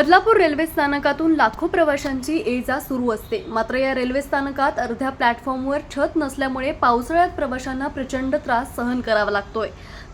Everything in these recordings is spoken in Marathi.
बदलापूर रेल्वे स्थानकातून लाखो प्रवाशांची ये जा सुरू असते. मात्र या रेल्वे स्थानकात अर्ध्या प्लॅटफॉर्मवर छत नसल्यामुळे पावसाळ्यात प्रवाशांना प्रचंड त्रास सहन करावा लागतोय.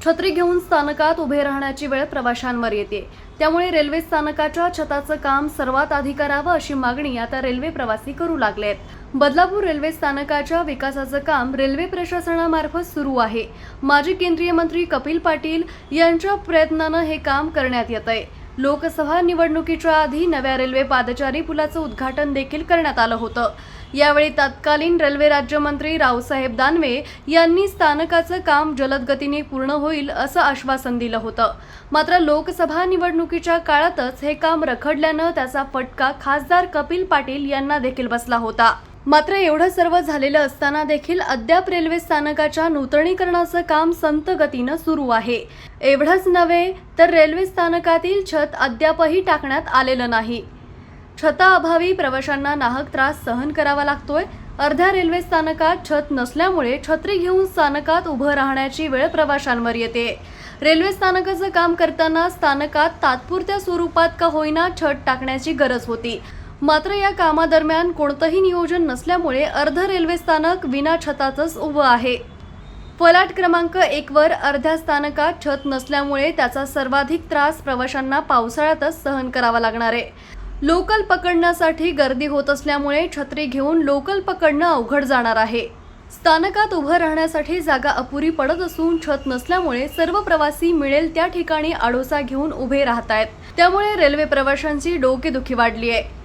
छत्री घेऊन स्थानकात उभे राहण्याची वेळ प्रवाशांवर येते. त्यामुळे रेल्वे स्थानकाच्या छताचं काम सर्वात आधी करावं अशी मागणी आता रेल्वे प्रवासी करू लागले आहेत बदलापूर रेल्वे स्थानकाच्या विकासाचं काम रेल्वे प्रशासनामार्फत सुरू आहे. माजी केंद्रीय मंत्री कपिल पाटील यांच्या प्रयत्नानं हे काम करण्यात येत आहे लोकसभा निवडणुकीच्या आधी नव्या रेल्वे पादचारी पुलाचं उद्घाटन देखील करण्यात आलं होतं. यावेळी तत्कालीन रेल्वे राज्यमंत्री रावसाहेब दानवे यांनी स्थानकाचं काम जलद गतीने पूर्ण होईल असं आश्वासन दिलं होतं. मात्र लोकसभा निवडणुकीच्या काळातच हे काम रखडल्यानं त्याचा फटका खासदार कपिल पाटील यांना देखील बसला होता. मात्र एवढं सर्व झालेलं असताना देखील अद्याप रेल्वे स्थानकाच्या नूतनीकरणाचं काम संत गतीनं सुरू आहे. एवढंच नव्हे तर रेल्वे स्थानकातील छत अद्यापही टाकण्यात आलेलं नाही. छताअभावी प्रवाशांना नाहक त्रास सहन करावा लागतोय. अर्ध्या रेल्वे स्थानकात छत नसल्यामुळे छत्री घेऊन स्थानकात उभं राहण्याची वेळ प्रवाशांवर येते. रेल्वे स्थानकाचं काम करताना स्थानकात तात्पुरत्या स्वरूपात का होईना छत टाकण्याची गरज होती. मात्र या कामादरम्यान कोणतंही नियोजन नसल्यामुळे अर्ध रेल्वे स्थानक विना छताचंच उभं आहे. फलाट क्रमांक एकवर अर्ध्या स्थानकात छत नसल्यामुळे त्याचा सर्वाधिक त्रास प्रवाशांना पावसाळ्यातच सहन करावा लागणार आहे. लोकल पकडण्यासाठी गर्दी होत असल्यामुळे छत्री घेऊन लोकल पकडणं अवघड जाणार आहे. स्थानकात उभं राहण्यासाठी जागा अपुरी पडत असून छत नसल्यामुळे सर्व प्रवासी मिळेल त्या ठिकाणी आडोसा घेऊन उभे राहत आहेत त्यामुळे रेल्वे प्रवाशांची डोकेदुखी वाढली आहे